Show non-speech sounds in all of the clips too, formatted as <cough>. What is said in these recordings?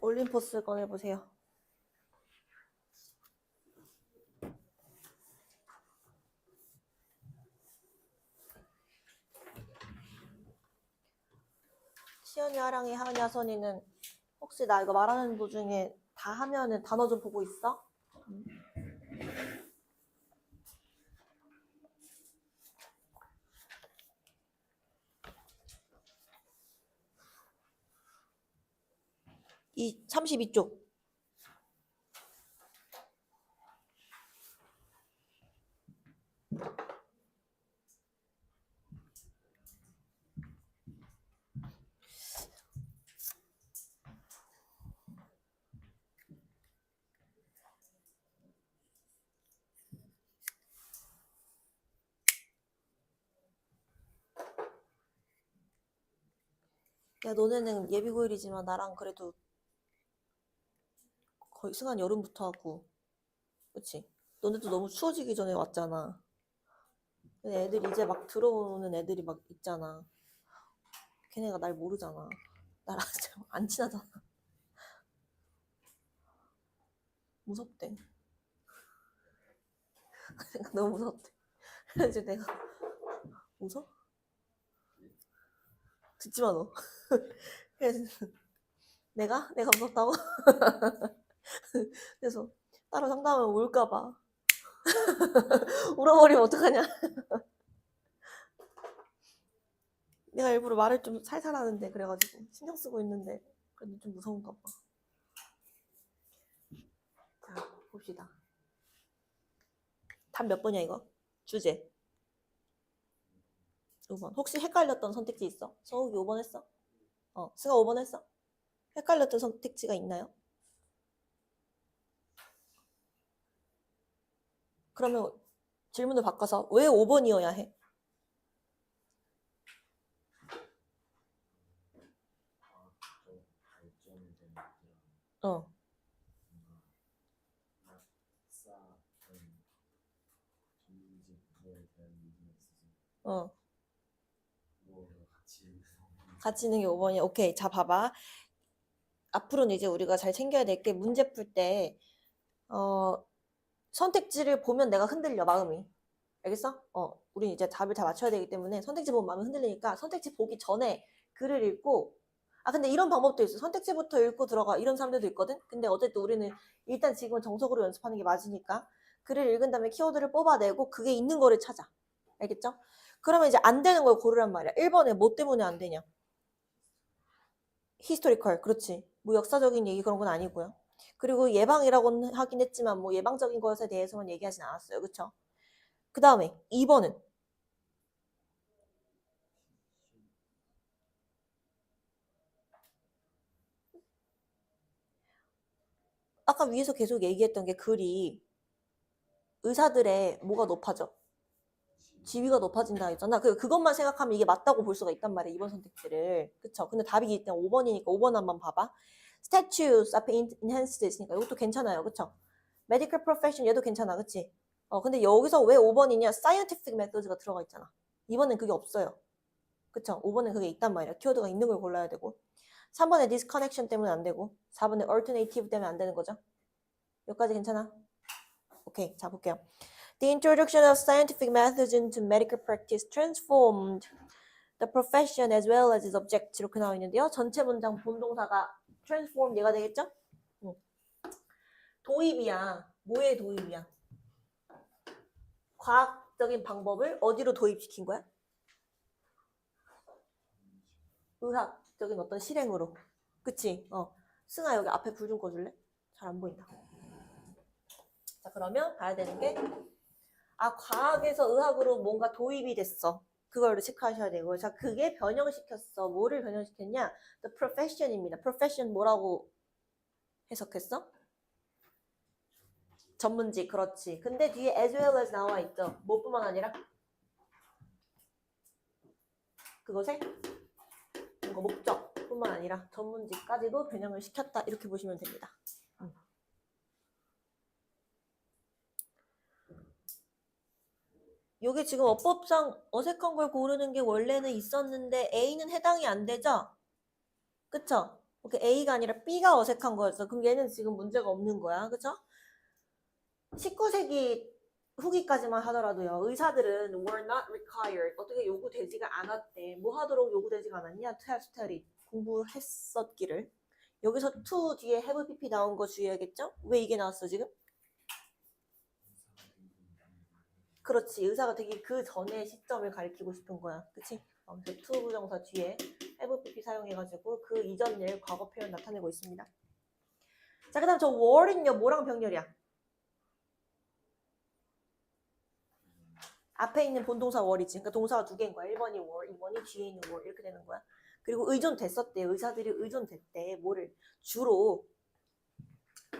올림포스 꺼내보세요. 시연이 하랑이 하은이 하선이는 혹시 나 이거 말하는 도중에 다 하면은 단어 좀 보고 있어? 음. 이 32쪽. 야, 너네는 예비고일이지만 나랑 그래도 거의 승한 여름부터 하고, 그치? 너네도 너무 추워지기 전에 왔잖아. 근데 애들 이제 막 들어오는 애들이 막 있잖아. 걔네가 날 모르잖아. 나랑 <laughs> 안 친하잖아. 무섭대. <laughs> 너무 무섭대. 그래서 내가 웃어? 듣지 마 너. <laughs> 그래서 내가 내가 무섭다고? <laughs> 그래서 따로 상담하면 울까봐. <laughs> 울어버리면 어떡하냐. <laughs> 내가 일부러 말을 좀 살살 하는데, 그래가지고. 신경 쓰고 있는데, 그래도 좀 무서운가 봐. 자, 봅시다. 답 몇 번이야, 이거? 주제. 5번. 혹시 헷갈렸던 선택지 있어? 서욱이 5번 했어? 어, 승아 5번 했어? 헷갈렸던 선택지가 있나요? 그러면 질문을 바꿔서 왜 5번이어야 해? 어, 어. 같이 있는 게 5번이야. 오케이. 자, 봐봐. 앞으로는 이제 우리가 잘 챙겨야 될 게 문제 풀 때, 어, 선택지를 보면 내가 흔들려, 마음이. 알겠어? 어, 우린 이제 답을 다 맞춰야 되기 때문에 선택지 보면 마음이 흔들리니까 선택지 보기 전에 글을 읽고, 아, 근데 이런 방법도 있어. 선택지부터 읽고 들어가. 이런 사람들도 있거든? 근데 어쨌든 우리는 일단 지금은 정석으로 연습하는 게 맞으니까 글을 읽은 다음에 키워드를 뽑아내고 그게 있는 거를 찾아. 알겠죠? 그러면 이제 안 되는 걸 고르란 말이야. 1번에 뭐 때문에 안 되냐? 히스토리컬, 그렇지. 뭐 역사적인 얘기 그런 건 아니고요. 그리고 예방이라고는 하긴 했지만 뭐 예방적인 것에 대해서만 얘기하진 않았어요. 그쵸? 그 다음에 2번은 아까 위에서 계속 얘기했던 게 글이 의사들의 뭐가 높아져? 지위가 높아진다 했잖아. 그, 그것만 생각하면 이게 맞다고 볼 수가 있단 말이야. 2번 선택지를. 그쵸? 근데 답이 일단 5번이니까 5번 한번 봐봐. Statues 앞에 enhanced 있으니까 이것도 괜찮아요. 그쵸? medical profession 얘도 괜찮아. 그치? 어, 근데 여기서 왜 5번이냐? scientific methods가 들어가 있잖아. 2번은 그게 없어요. 그쵸? 5번은 그게 있단 말이야. 키워드가 있는 걸 골라야 되고. 3번에 disconnection 때문에 안 되고. 4번에 alternative 때문에 안 되는 거죠. 여기까지 괜찮아? 오케이. 자, 볼게요. The introduction of scientific methods into medical practice transformed the profession as well as its object 이렇게 나와 있는데요. 전체 문장 본동사가 transform 얘가 되겠죠? 응. 도입이야. 뭐의 도입이야? 과학적인 방법을 어디로 도입시킨 거야? 의학적인 어떤 실행으로. 그치? 어. 승아 여기 앞에 불 좀 꺼줄래? 잘 안 보인다. 자 그러면 가야 되는 게 아, 과학에서 의학으로 뭔가 도입이 됐어. 그걸로 체크하셔야 되고. 자, 그게 변형시켰어. 뭐를 변형시켰냐? The profession입니다. profession 뭐라고 해석했어? 전문직, 그렇지. 근데 뒤에 as well as 나와 있죠. 뭐뿐만 아니라? 그것의 뭔가 목적뿐만 아니라 전문직까지도 변형을 시켰다. 이렇게 보시면 됩니다. 요게 지금 어법상 어색한 걸 고르는 게 원래는 있었는데 A는 해당이 안 되죠? 그쵸? 오케이, A가 아니라 B가 어색한 거였어. 그럼 얘는 지금 문제가 없는 거야. 그쵸? 19세기 후기까지만 하더라도요. 의사들은 were not required. 어떻게 요구되지가 않았대. 뭐 하도록 요구되지가 않았냐? to have studied. 공부했었기를. 여기서 to 뒤에 have pp 나온 거 주의해야겠죠? 왜 이게 나왔어 지금? 그렇지. 의사가 되기 그 전의 시점을 가리키고 싶은 거야. 그치? 어, 그래서 to 부정사 뒤에 have pp 사용해가지고 그 이전 일 과거 표현 나타내고 있습니다. 자, 그 다음 저 were는요. 뭐랑 병렬이야? 앞에 있는 본동사 were이지. 그러니까 동사가 두 개인 거야. 1번이 were, 2번이 뒤에 있는 were 이렇게 되는 거야. 그리고 의존됐었대. 의사들이 의존됐대. 뭐를 주로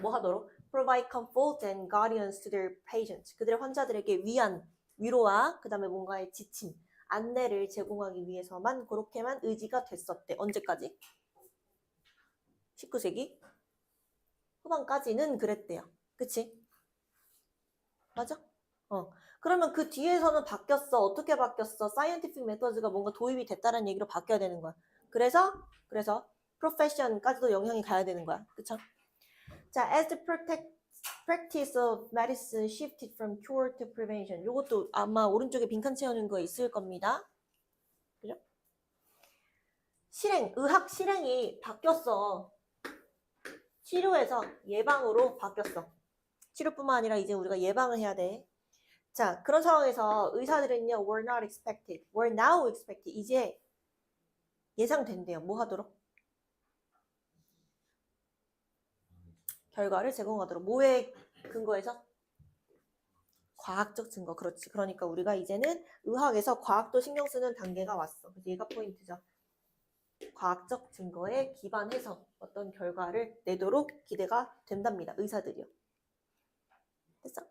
뭐 하도록 provide comfort and guidance to their patients. 그들의 환자들에게 위안, 위로와 그 다음에 뭔가의 지침, 안내를 제공하기 위해서만 그렇게만 의지가 됐었대. 언제까지? 19세기 후반까지는 그랬대요. 그치? 맞아? 어. 그러면 그 뒤에서는 바뀌었어. 어떻게 바뀌었어? 사이언티픽 메터드가 뭔가 도입이 됐다는 얘기로 바뀌어야 되는 거야. 그래서 그래서 프로페션까지도 영향이 가야 되는 거야. 그쵸? 자, as the protect, practice of medicine shifted from cure to prevention. 요것도 아마 오른쪽에 빈칸 채우는 거 있을 겁니다. 그죠? 실행, 의학 실행이 바뀌었어. 치료에서 예방으로 바뀌었어. 치료뿐만 아니라 이제 우리가 예방을 해야 돼. 자, 그런 상황에서 의사들은요, were not expected, were now expected. 이제 예상된대요. 뭐 하도록? 결과를 제공하도록. 뭐에 근거해서? 과학적 증거. 그렇지. 그러니까 우리가 이제는 의학에서 과학도 신경 쓰는 단계가 왔어. 그래서 얘가 포인트죠. 과학적 증거에 기반해서 어떤 결과를 내도록 기대가 된답니다. 의사들이요. 됐어?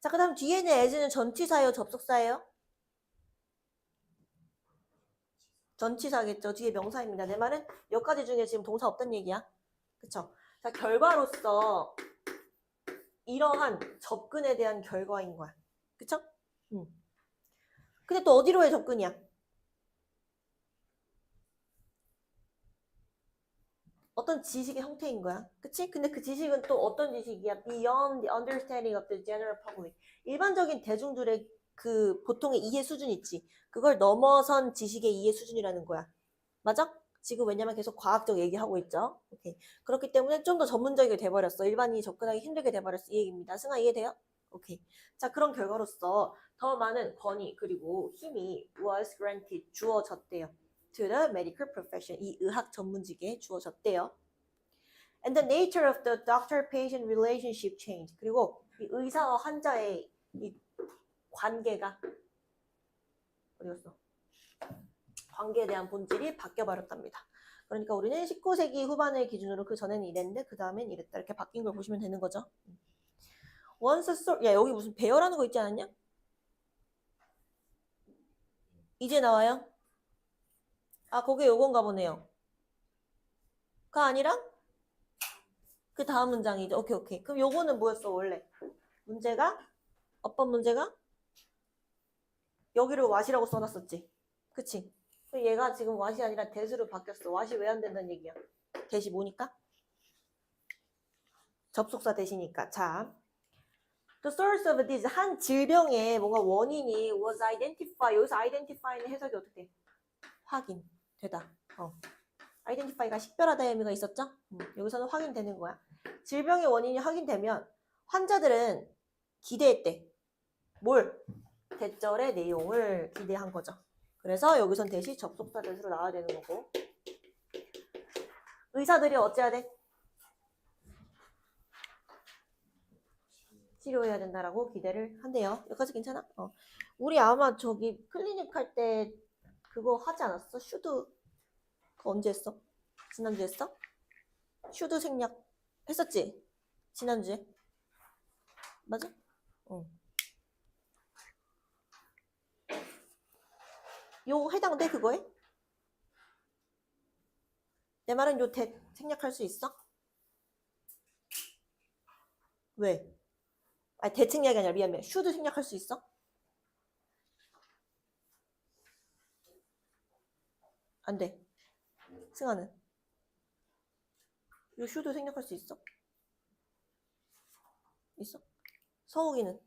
자, 그 다음 뒤에는 as는 전치사예요? 접속사예요? 전치사겠죠. 뒤에 명사입니다. 내 말은 여기까지 중에 지금 동사 없단 얘기야. 그쵸? 자, 결과로서 이러한 접근에 대한 결과인 거야. 그쵸? 음. 근데 또 어디로의 접근이야? 어떤 지식의 형태인 거야. 그치? 근데 그 지식은 또 어떤 지식이야? Beyond the understanding of the general public. 일반적인 대중들의 그 보통의 이해 수준 있지. 그걸 넘어선 지식의 이해 수준이라는 거야. 맞아? 지금 왜냐면 계속 과학적 얘기하고 있죠. 오케이. 그렇기 때문에 좀 더 전문적이게 돼버렸어. 일반인이 접근하기 힘들게 돼버렸어. 이 얘기입니다. 승아 이해돼요? 오케이. 자, 그런 결과로서 더 많은 권위 그리고 힘이 was granted 주어졌대요. to the medical profession 이 의학 전문직에 주어졌대요. And the nature of the doctor-patient relationship changed. 그리고 이 의사와 환자의 이 관계가 어디 갔어? 관계에 대한 본질이 바뀌어 버렸답니다. 그러니까 우리는 19세기 후반을 기준으로 그 전에는 이랬는데 그 다음엔 이랬다 이렇게 바뀐 걸 보시면 되는 거죠. Once a source, 야 여기 무슨 배열하는 거 있지 않았냐? 이제 나와요? 아 거기 요건가 보네요. 가 아니라 그 다음 문장이죠. 오케이 오케이. 그럼 요거는 뭐였어 원래? 문제가 어떤 문제가 여기를 왓이라고 써놨었지. 그치? 그럼 얘가 지금 왓이 아니라 대수로 바뀌었어. 왓이 왜 안 된다는 얘기야? 대시 뭐니까? 접속사 대시니까. 자, the source of this 한 질병의 뭔가 원인이 was identified. 여기서 identify는 해석이 어떻게 돼? 확인 되다. 어. identify가 식별하다의 의미가 있었죠? 음, 여기서는 확인되는 거야. 질병의 원인이 확인되면 환자들은 기대했대. 뭘? 대절의 내용을 기대한 거죠. 그래서 여기선 대시 접속사 대수로 나와야 되는 거고. 의사들이 어찌해야 돼? 치료해야 된다라고 기대를 한대요. 여기까지 괜찮아? 어. 우리 아마 저기 클리닉 할 때 그거 하지 않았어? 슈드 그거 언제 했어? 지난주에 했어? 슈드 생략 했었지? 지난주에? 맞아? 어. 요 해당돼 그거에? 내 말은 요 대 생략할 수 있어? 왜? 아니 대책략이 아니라 미안 미안 슈드 생략할 수 있어? 안 돼. 승아는 이거 슈도 생략할 수 있어? 있어? 서욱이는?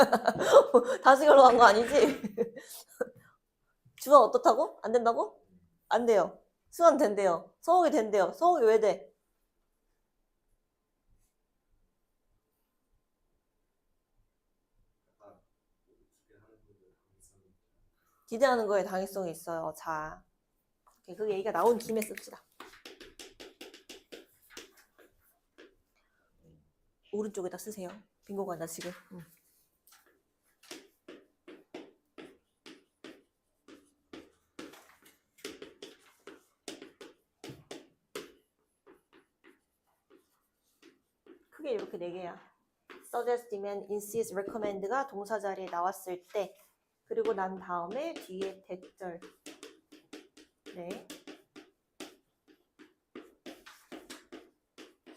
<laughs> 다수결로 간거 아니지? <laughs> 주가 어떻다고? 안 된다고? 안 돼요. 수완 된대요. 서욱이 된대요. 서욱이 왜 돼? 기대하는 거에 당위성이 있어요. 자, 그 얘기가 나온 김에 씁시다. 오른쪽에다 쓰세요. 빈 공간 나 지금. 응. 크게 이렇게 네 개야. suggest, demand, insist, recommend가 동사 자리에 나왔을 때 그리고 난 다음에 뒤에 대절 네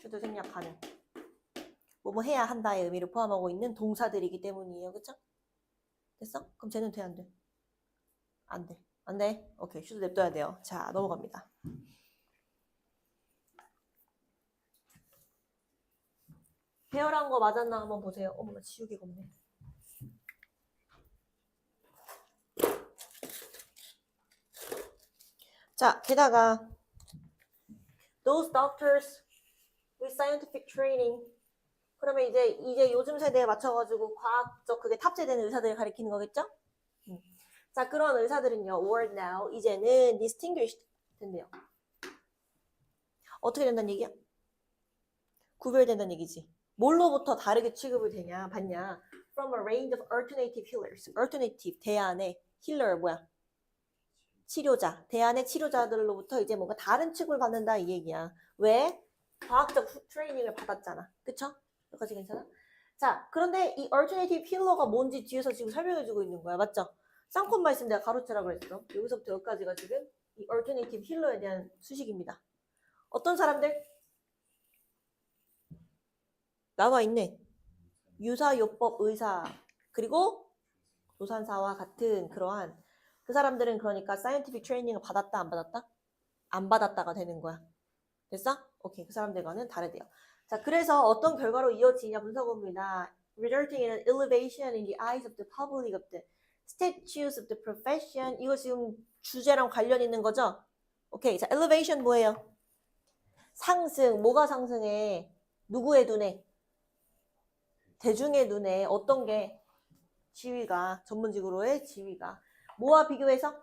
슈도 생략하는 뭐뭐 해야 한다의 의미를 포함하고 있는 동사들이기 때문이에요 그쵸? 됐어? 그럼 쟤는 돼 안 돼? 안 돼. 안 돼? 오케이 슈도 냅둬야 돼요 자 넘어갑니다 배열한 거 맞았나 한번 보세요 어머나 지우개가 없네 자, 게다가 those doctors with scientific training 그러면 이제 이제 요즘 세대에 맞춰가지고 과학적 그게 탑재되는 의사들을 가리키는 거겠죠? 음. 자, 그런 의사들은요, word now 이제는 distinguished 된대요. 어떻게 된다는 얘기야? 구별된다는 얘기지. 뭘로부터 다르게 취급을 되냐, 받냐? From a range of alternative healers. alternative 대안의 healer 뭐야? 치료자, 대안의 치료자들로부터 이제 뭔가 다른 취급을 받는다 이 얘기야. 왜? 과학적 후- 트레이닝을 받았잖아. 그쵸? 여기까지 괜찮아? 자, 그런데 이 alternative healer가 뭔지 뒤에서 지금 설명해주고 있는 거야. 맞죠? 쌍콤만 있으면 내가 가로채라고 했어. 여기서부터 여기까지가 지금 이 alternative healer에 대한 수식입니다. 어떤 사람들? 나와 있네. 유사 요법 의사, 그리고 조산사와 같은 그러한 그 사람들은 그러니까 사이언티픽 트레이닝을 받았다 안 받았다? 안 받았다가 되는 거야. 됐어? 오케이. 그 사람들과는 다르대요. 자, 그래서 어떤 결과로 이어지냐 분석입니다. resulting in an elevation in the eyes of the public of the statutes of the profession. 이거 지금 주제랑 관련 있는 거죠? 오케이. 자, elevation 뭐예요? 상승. 뭐가 상승해? 누구의 눈에? 대중의 눈에 어떤 게 지위가 전문직으로의 지위가? 뭐와 비교해서?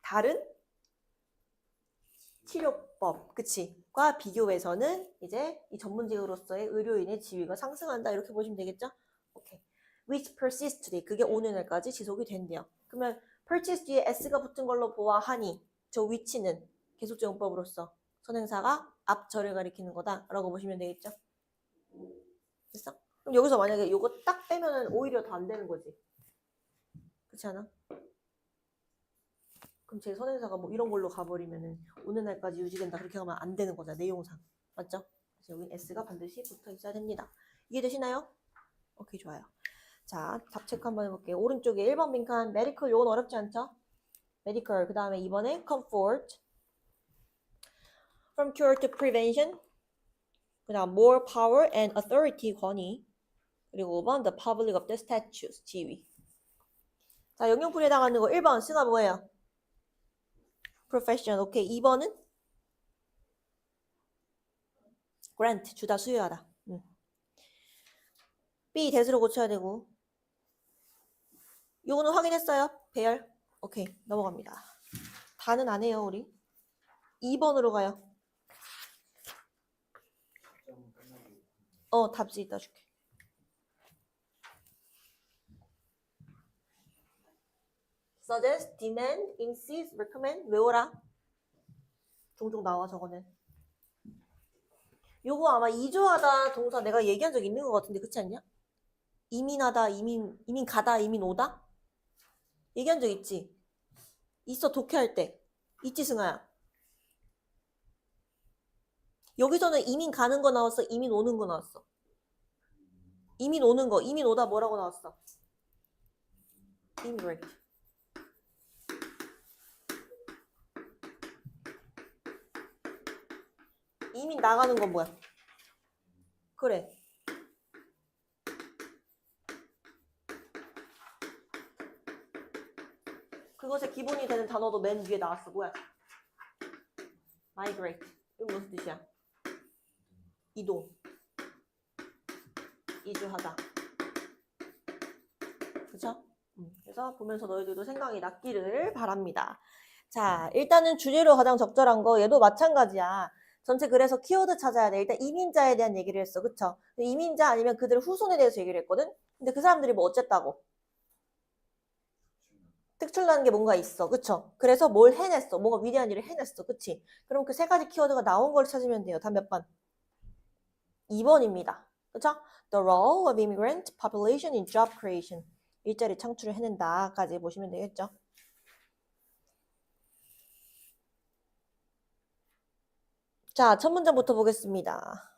다른 치료법 그치 과 비교해서는 이제 이 전문직으로서의 의료인의 지위가 상승한다. 이렇게 보시면 되겠죠? 오케이. Which persistly 그게 5년을까지 지속이 된대요. 그러면 persist 뒤에 s가 붙은 걸로 보아하니 저 which는 계속적 용법으로서 선행사가 앞절을 가리키는 거다라고 보시면 되겠죠 됐어? 그럼 여기서 만약에 이거 딱 빼면은 오히려 더 안 되는 거지 그렇지 않아? 그럼 제 선행사가 뭐 이런 걸로 가버리면은 오는 날까지 유지된다 그렇게 하면 안 되는 거잖아 내용상 맞죠? 그래서 여기 S가 반드시 붙어 있어야 됩니다 이해되시나요? 오케이 좋아요 자 답 체크 한번 해볼게요 오른쪽에 1번 빈칸 medical 요건 어렵지 않죠? medical 그 다음에 2번에 comfort from cure to prevention 그 다음 more power and authority 권위 그리고 5번 the public of the statutes 지위 자, 영역풀이에 해당하는 거 1번 C가 뭐예요? profession. 오케이. 2번은 grant. 주다 수여하다. 응. B 대수로 고쳐야 되고 요거는 확인했어요? 배열? 오케이. 넘어갑니다. 다는 안 해요, 우리. 2번으로 가요. 어, 답지 이따 줄게. suggest, demand, 외워라. 종종 나와 저거는. 요거 아마 이주하다 동사 내가 얘기한 적 있는 것 같은데 그렇지 않냐? 이민하다, 이민 이민 가다, 이민 오다? 얘기한 적 있지? 있어 독해할 때. 있지 승아야. 여기서는 이민 가는 거 나왔어? 이민 오는 거 나왔어? 이민 오는 거. 이민 오다 뭐라고 나왔어? immigrant. 이민 나가는 건 뭐야? 그래. 그것의 기본이 되는 단어도 맨 위에 나왔어. 뭐야? migrate. 이건 무슨 뜻이야? 이동. 이주하다. 그쵸? 음, 그래서 보면서 너희들도 생각이 났기를 바랍니다. 자, 일단은 주제로 가장 적절한 거 얘도 마찬가지야. 전체 그래서 키워드 찾아야 돼. 일단 이민자에 대한 얘기를 했어. 그쵸? 이민자 아니면 그들 후손에 대해서 얘기를 했거든? 근데 그 사람들이 뭐 어쨌다고? 특출나는 게 뭔가 있어. 그쵸? 그래서 뭘 해냈어. 뭔가 위대한 일을 해냈어. 그치? 그럼 그 세 가지 키워드가 나온 걸 찾으면 돼요. 단 몇 번? 2번입니다. 그쵸? The role of immigrant population in job creation. 일자리 창출을 해낸다까지 보시면 되겠죠? 자, 첫 문장부터 보겠습니다.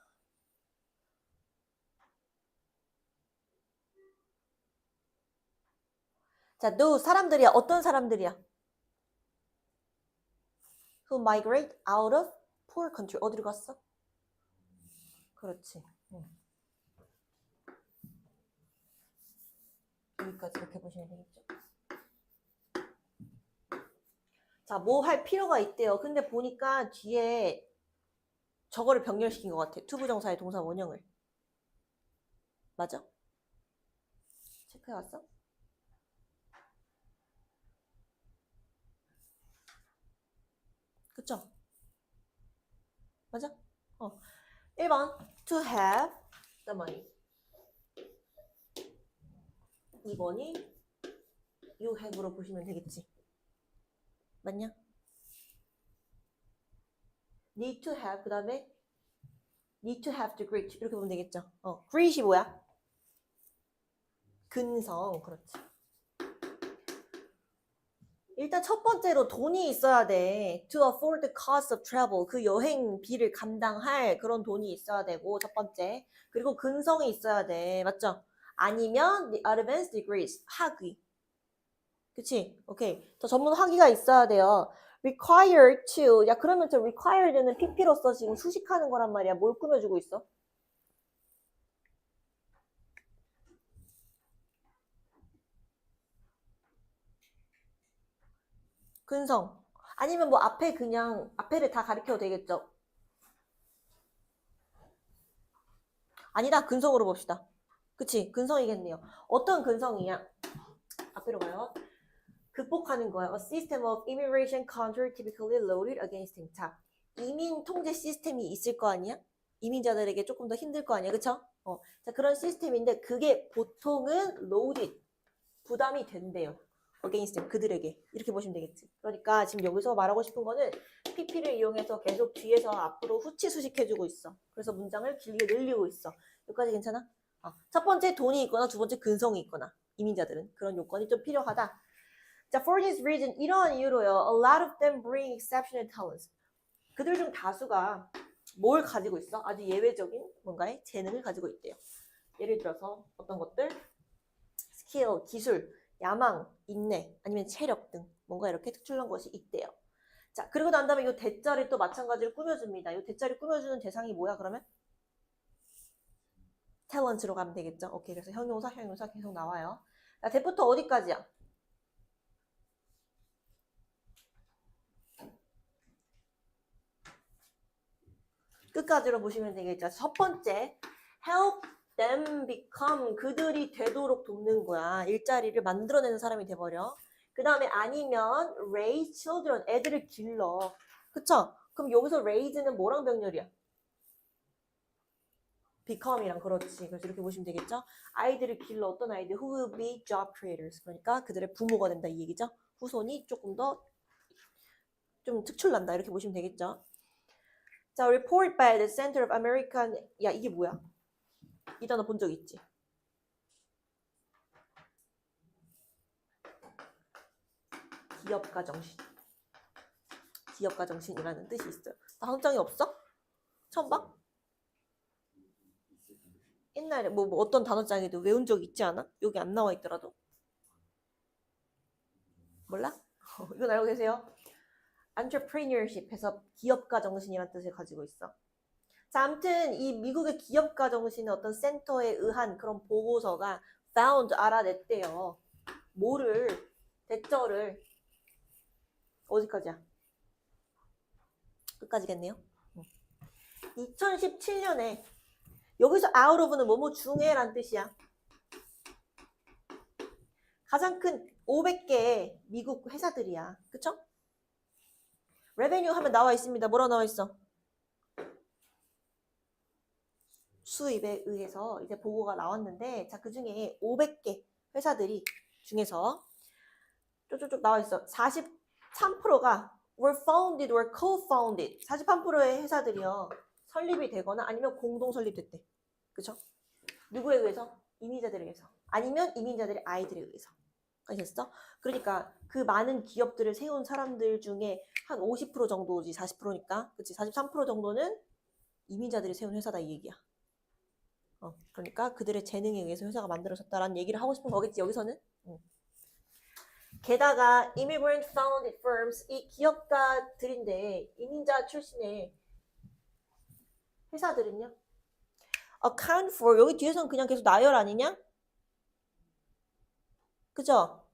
자, those 사람들이야. 어떤 사람들이야? Who migrate out of poor country. 어디로 갔어? 그렇지. 응. 여기까지 이렇게 보시면 되겠죠. 자, 뭐 할 필요가 있대요. 근데 보니까 뒤에 저거를 병렬시킨 것 같아. 투부정사의 동사 원형을. 맞아? 체크해왔어? 그쵸? 맞아? 어. 1번 to have the money 2번이 you have로 보시면 되겠지 맞냐? need to have 그 다음에 need to have to greet 이렇게 보면 되겠죠 어, greet이 뭐야? 근성 그렇지 일단 첫 번째로 돈이 있어야 돼. To afford the cost of travel. 그 여행비를 감당할 그런 돈이 있어야 되고, 첫 번째. 그리고 근성이 있어야 돼. 맞죠? 아니면 the advanced degrees. 학위. 그치? 오케이. 더 전문 학위가 있어야 돼요. required to. 야, 그러면 저 required는 PP로서 지금 수식하는 거란 말이야. 뭘 꾸며주고 있어? 근성. 아니면 뭐 앞에 그냥 앞에를 다 가리켜도 되겠죠. 아니다. 근성으로 봅시다. 그치? 근성이겠네요. 어떤 근성이야? 앞으로 가요. 극복하는 거야. A system of immigration control typically loaded against him. 자, 이민 통제 시스템이 있을 거 아니야? 이민자들에게 조금 더 힘들 거 아니야? 그쵸? 어. 자, 그런 시스템인데 그게 보통은 loaded. 부담이 된대요. Them, 그들에게 이렇게 보시면 되겠지. 그러니까 지금 여기서 말하고 싶은 거는 PP를 이용해서 계속 뒤에서 앞으로 후치 수식해주고 있어. 그래서 문장을 길게 늘리고 있어. 여기까지 괜찮아? 어, 첫 번째 돈이 있거나 두 번째 근성이 있거나 이민자들은 그런 요건이 좀 필요하다. 자, for this reason 이러한 이유로요. A lot of them bring exceptional talents. 그들 중 다수가 뭘 가지고 있어? 아주 예외적인 뭔가의 재능을 가지고 있대요. 예를 들어서 어떤 것들? 스킬, 기술, 야망, 인내, 아니면 체력 등 뭔가 이렇게 특출난 것이 있대요. 자, 그리고 난 다음에 이 대자리 또 마찬가지로 꾸며줍니다. 이 대자리 꾸며주는 대상이 뭐야, 그러면? 탤런트로 가면 되겠죠? 오케이, 그래서 형용사, 형용사 계속 나와요. 자, 대부터 어디까지야? 끝까지로 보시면 되겠죠. 첫 번째, help them become 그들이 되도록 돕는 거야. 일자리를 만들어내는 사람이 돼버려. 그 다음에 아니면 raise children 애들을 길러. 그쵸? 그럼 여기서 raise는 뭐랑 병렬이야? become이랑 그렇지. 그래서 이렇게 보시면 되겠죠? 아이들을 길러 어떤 아이들 who will be job creators. 그러니까 그들의 부모가 된다 이 얘기죠. 후손이 조금 더 좀 특출난다 이렇게 보시면 되겠죠. 자, report by the Center of American 야 이게 뭐야? 이 단어 본 적 있지? 기업가 정신. 기업가 정신이라는 뜻이 있어요. 다음 장이 없어? 처음 봐? 옛날에 뭐, 뭐 어떤 단어장에도 외운 적 있지 않아? 여기 안 나와 있더라도. 몰라? <laughs> 이건 알고 계세요? entrepreneurship에서 기업가 정신이라는 뜻을 가지고 있어. 자, 아무튼 이 미국의 기업가 정신의 어떤 센터에 의한 그런 보고서가 found 알아냈대요. 뭐를 대절을 어디까지야? 끝까지겠네요. 2017년에 여기서 out of는 뭐뭐 중에란 뜻이야. 가장 큰 500개의 미국 회사들이야. 그쵸? 레베뉴 하면 나와 있습니다. 뭐라 나와 있어? 수입에 의해서 이제 보고가 나왔는데 자, 그 중에 500개 회사들이 중에서 쭉쭉쭉 나와 있어. 43%가 were founded or co-founded. 43%의 회사들이요. 설립이 되거나 아니면 공동 설립됐대. 그쵸? 누구에 의해서? 이민자들에 의해서. 아니면 이민자들의 아이들에 의해서. 아셨어? 그러니까 그 많은 기업들을 세운 사람들 중에 한 50% 정도지 40%니까 그치 43% 정도는 이민자들이 세운 회사다 이 얘기야. 어, 그러니까 그들의 재능에 의해서 회사가 만들어졌다라는 얘기를 하고 싶은 거겠지 여기서는. 응. 게다가 immigrant founded firms 이 기업가들인데 이민자 출신의 회사들은요. account for 여기 뒤에서는 그냥 계속 나열 아니냐? 그죠?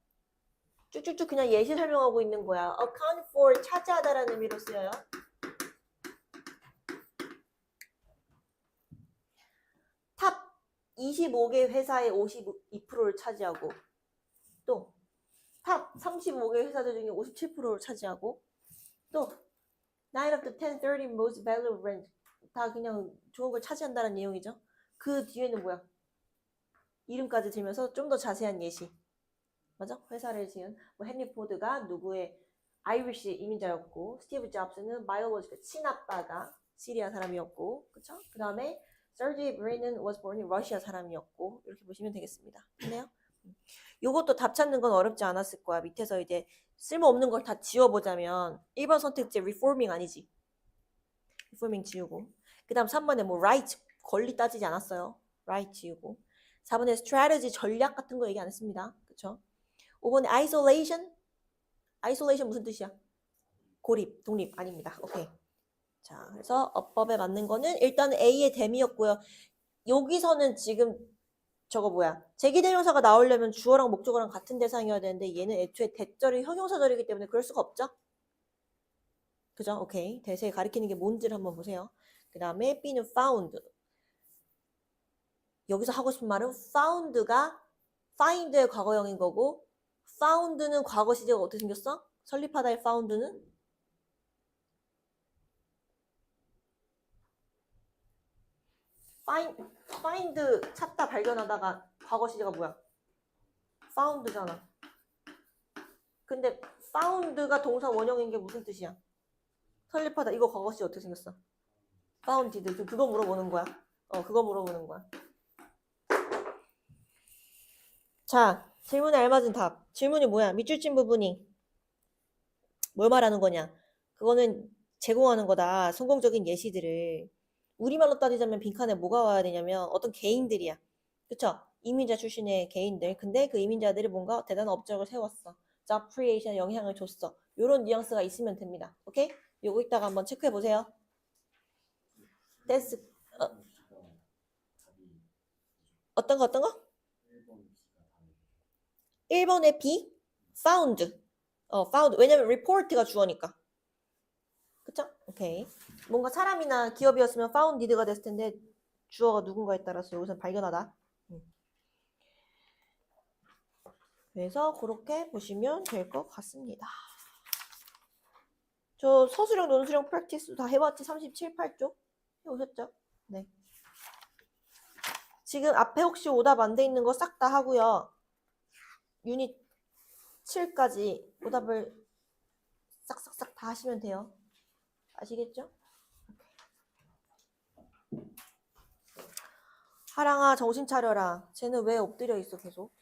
쭉쭉쭉 그냥 예시 설명하고 있는 거야. account for 차지하다라는 의미로 쓰여요. 탑 25개 회사의 52%를 차지하고 또 탑 35개 회사들 중에 57%를 차지하고 또 9 of the 10, 30 most valuable brands 다 그냥 좋은 걸 차지한다는 내용이죠. 그 뒤에는 뭐야? 이름까지 들면서 좀 더 자세한 예시. 맞아? 회사를 지은 뭐 헨리 포드가 누구의 아이리시 이민자였고 스티브 잡스는 바이올로지컬 친아빠가 시리아 사람이었고 그쵸? 그 다음에 서지 브레이는 was born in 러시아 사람이었고 이렇게 보시면 되겠습니다. 됐네요? 요것도 답 찾는 건 어렵지 않았을 거야. 밑에서 이제 쓸모없는 걸 다 지워보자면 1번 선택지 reforming 아니지. reforming 지우고 그 다음 3번에 뭐 right 권리 따지지 않았어요. right 지우고 4번에 strategy 전략 같은 거 얘기 안 했습니다. 그쵸? 5번에 isolation isolation 무슨 뜻이야? 고립, 독립 아닙니다. 오케이. 자, 그래서 어법에 맞는 거는 일단 A의 댐이었고요. 여기서는 지금 저거 뭐야? 제기대명사가 나오려면 주어랑 목적어랑 같은 대상이어야 되는데 얘는 애초에 대절이 형용사절이기 때문에 그럴 수가 없죠? 그죠? 오케이. 대세에 가리키는 게 뭔지를 한번 보세요. 그 다음에 B는 found. 여기서 하고 싶은 말은 found가 find의 과거형인 거고 found는 과거 시제가 어떻게 생겼어? 설립하다의 found는 find, find 찾다 발견하다가 과거 시제가 뭐야? found잖아. 근데 found가 동사 원형인 게 무슨 뜻이야? 설립하다 이거 과거 시제 어떻게 생겼어? founded 지금 그거 물어보는 거야. 어 그거 물어보는 거야. 자 질문에 알맞은 답. 질문이 뭐야? 밑줄 친 부분이 뭘 말하는 거냐? 그거는 제공하는 거다. 성공적인 예시들을. 우리말로 따지자면 빈칸에 뭐가 와야 되냐면 어떤 개인들이야. 그쵸? 이민자 출신의 개인들. 근데 그 이민자들이 뭔가 대단한 업적을 세웠어. job creation에 영향을 줬어. 요런 뉘앙스가 있으면 됩니다. 오케이? 요거 이따가 한번 체크해 보세요. 데스, 어, 어떤 거, 어떤 거? 1번의 B, found. 어, found. 왜냐면 report가 주어니까. 오케이. 뭔가 사람이나 기업이었으면 founded가 됐을 텐데 주어가 누군가에 따라서 여기서 발견하다. 음. 그래서 그렇게 보시면 될 것 같습니다. 저 서술형, 논술형 프랙티스 다 해봤지? 37, 8쪽? 해오셨죠? 네. 지금 앞에 혹시 오답 안 돼 있는 거 싹 다 하고요. 유닛 7까지 오답을 싹싹싹 다 하시면 돼요. 아시겠죠? 하랑아 정신 차려라. 쟤는 왜 엎드려 있어 계속?